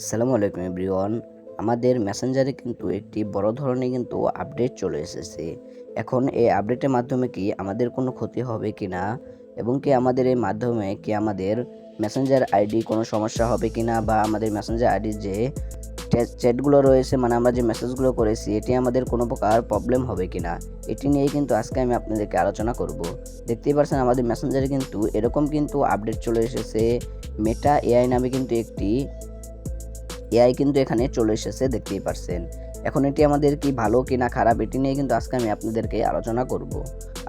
আসসালামু আলাইকুম এভরিওয়ান। আমাদের মেসেঞ্জারে কিন্তু একটি বড় ধরনের কিন্তু আপডেট চলে এসেছে। এখন এই আপডেটের মাধ্যমে কি আমাদের কোনো ক্ষতি হবে কি না? এবং কি আমাদের এই মাধ্যমে কি আমাদের মেসেঞ্জার আইডি কোনো সমস্যা হবে কি না? বা আমাদের মেসেঞ্জার আইডির যে চ্যাটগুলো রয়েছে মানে আমরা যে মেসেজগুলো করেছি, এটি আমাদের কোনো প্রকার প্রবলেম হবে কি না? এটি নিয়ে কিন্তু আজকে আমি আপনাদেরকে আলোচনা করব। দেখতেই পারছেন আমাদের মেসেঞ্জারে কিন্তু এরকম কিন্তু আপডেট চলে এসেছে। মেটা এআই নামে কিন্তু একটি এআই কিন্তু এখানে চলে এসেছে, দেখতেই পারছেন। এখন এটি আমাদের কি ভালো কি না খারাপ, এটি নিয়ে কিন্তু আজকে আমি আপনাদেরকে আলোচনা করব।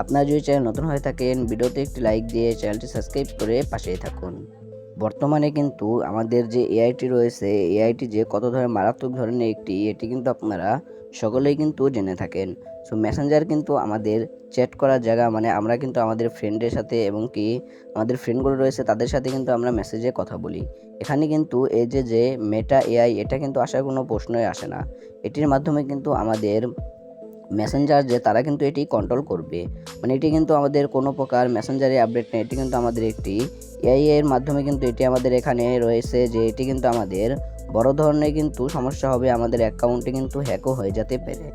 আপনারা যদি চ্যানেল নতুন হয়ে থাকেন, ভিডিওতে একটি লাইক দিয়ে চ্যানেলটি সাবস্ক্রাইব করে পাশেই থাকুন। বর্তমানে কিন্তু আমাদের যে এআইটি রয়েছে এআইটি যে কত ধরনের মারাত্মক ধরনের একটি, এটি কিন্তু আপনারা সকলেই কিন্তু জেনে থাকেন। সো মেসেঞ্জার কিন্তু আমাদের চ্যাট করার জায়গা মানে আমরা কিন্তু আমাদের ফ্রেন্ডের সাথে এবং কি আমাদের ফ্রেন্ডগুলো রয়েছে, তাদের সাথে কিন্তু আমরা মেসেজে কথা বলি। এখানে কিন্তু এই যে যে মেটা এআই এটা কিন্তু আসার কোনো প্রশ্নই আসে না। এটির মাধ্যমে কিন্তু আমাদের মেসেঞ্জার যে তারা কিন্তু এটি কন্ট্রোল করবে। মানে এটি কিন্তু আমাদের কোনো প্রকার মেসেঞ্জারে আপডেট নেই, এটি কিন্তু আমাদের একটি এআই এর মাধ্যমে কিন্তু এটি আমাদের এখানে রয়েছে যে এটি কিন্তু আমাদের বড় ধরনের কিন্তু সমস্যা হবে, আমাদের অ্যাকাউন্টে কিন্তু হ্যাকও হয়ে যেতে পারে।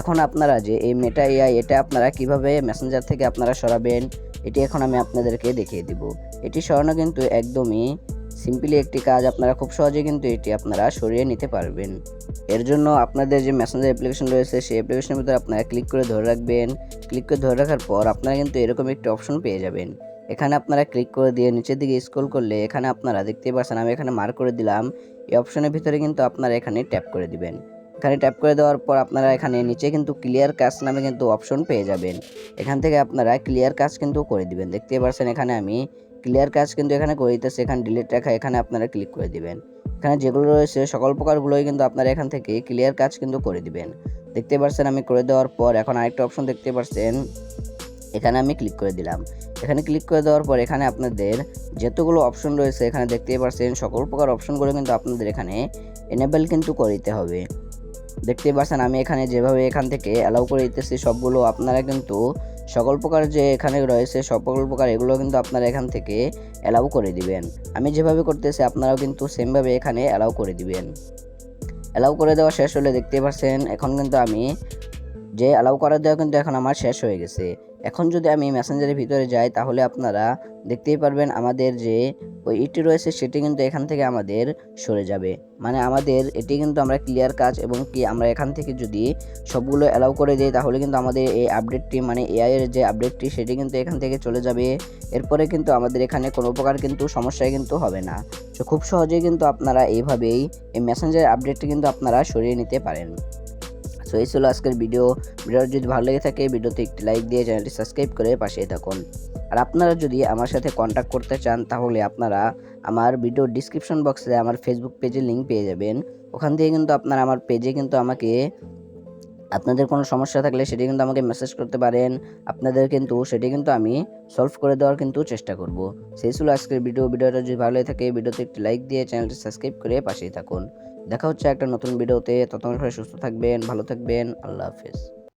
এখন আপনারা যে এই মেটা এআই এটা আপনারা কীভাবে মেসেঞ্জার থেকে আপনারা সরাবেন, এটি এখন আমি আপনাদেরকে দেখিয়ে দিব। এটি সরানো কিন্তু একদমই সিম্পলি একটি কাজ আপনারা খুব সহজে কিন্তু এটি আপনারা সরিয়ে নিতে পারবেন। এর জন্য আপনাদের যে মেসেঞ্জার অ্যাপ্লিকেশন রয়েছে, সেই অ্যাপ্লিকেশনের ভিতরে আপনারা ক্লিক করে ধরে রাখবেন। ক্লিক করে ধরে রাখার পর আপনারা কিন্তু এরকম একটি অপশন পেয়ে যাবেন। এখানে আপনারা ক্লিক করে দিয়ে নিচের দিকে স্ক্রল করলে এখানে আপনারা দেখতে পাচ্ছেন, আমি এখানে মার্ক করে দিলাম। এই অপশনের ভিতরে কিন্তু আপনারা এখানে ট্যাপ করে দিবেন। এখানে ট্যাপ করে দেওয়ার পর আপনারা এখানে নিচে কিন্তু ক্লিয়ার কাজ নামে কিন্তু অপশন পেয়ে যাবেন। এখান থেকে আপনারা ক্লিয়ার কাজ কিন্তু করে দিবেন। দেখতে পাচ্ছেন এখানে আমি ক্লিয়ার কাজ কিন্তু এখানে করে দিতেছে। এখানে ডিলিট রাখা এখানে আপনারা ক্লিক করে দিবেন। এখানে যেগুলো রয়েছে, সকল প্রকারগুলোই কিন্তু আপনারা এখান থেকে ক্লিয়ার কাজ কিন্তু করে দিবেন। দেখতে পাচ্ছেন আমি করে দেওয়ার পর, এখন আরেকটা অপশন দেখতে পাচ্ছেন এখানে আমি ক্লিক করে দিলাম। এখানে ক্লিক করে দেওয়ার পর এখানে আপনাদের যতগুলো অপশন রয়েছে, এখানে দেখতে পাচ্ছেন সকল প্রকার অপশনগুলো কিন্তু আপনাদের এখানে এনেবেল কিন্তু করে দিতে হবে। দেখতে পাচ্ছেন আমি এখানে যেভাবে এখান থেকে অ্যালাউ করে দিতেছি, সবগুলো আপনারা কিন্তু সকল প্রকার যে এখানে রয়েছে সকল প্রকার এগুলো কিন্তু আপনারা এখান থেকে অ্যালাউ করে দিবেন। আমি যেভাবে করতেছি, আপনারাও কিন্তু সেমভাবে এখানে অ্যালাউ করে দিবেন। অ্যালাউ করে দেওয়া শেষ হলে দেখতে পাচ্ছেন, এখন কিন্তু আমি যে অ্যালাউ করা দেওয়া কিন্তু এখন আমার শেষ হয়ে গেছে। এখন যদি আমি মেসেঞ্জারের ভিতরে যাই, তাহলে আপনারা দেখতেই পারবেন আমাদের যে ওই ইটি রয়েছে, সেটি কিন্তু এখান থেকে আমাদের সরে যাবে। মানে আমাদের এটি কিন্তু আমরা ক্লিয়ার কাজ এবং কি আমরা এখান থেকে যদি সবগুলো অ্যালাউ করে দিই, তাহলে কিন্তু আমাদের এই আপডেটটি মানে এআই এর যে আপডেটটি সেটি কিন্তু এখান থেকে চলে যাবে। এরপরে কিন্তু আমাদের এখানে কোনো প্রকার কিন্তু সমস্যায় কিন্তু হবে না। তো খুব সহজেই কিন্তু আপনারা এইভাবেই এই মেসেঞ্জার আপডেটটি কিন্তু আপনারা সরিয়ে নিতে পারেন। সো এই ছিল আজকের ভিডিও ভিডিও যদি ভালো লেগে থাকে, ভিডিওতে একটি লাইক দিয়ে চ্যানেলটি সাবস্ক্রাইব করে পাশেই থাকুন। আর আপনারা যদি আমার সাথে কন্ট্যাক্ট করতে চান, তাহলে আপনারা আমার ভিডিও ডিসক্রিপশন বক্সে আমার ফেসবুক পেজের লিঙ্ক পেয়ে যাবেন। ওখান থেকে কিন্তু আপনারা আমার পেজে কিন্তু আমাকে আপনাদের কোনো সমস্যা থাকলে সেটি কিন্তু আমাকে মেসেজ করতে পারেন। আপনাদের কিন্তু সেটি কিন্তু আমি সলভ করে দেওয়ার কিন্তু চেষ্টা করব। সেই ছিল আজকের ভিডিও ভিডিওটা যদি ভালো লাগে থাকে, ভিডিওতে একটি লাইক দিয়ে চ্যানেলটি সাবস্ক্রাইব করে পাশেই থাকুন। দেখা হচ্ছে একটা নতুন ভিডিওতে। ততক্ষণ সুস্থ থাকবেন ভালো থাকবেন। আল্লাহ হাফেজ।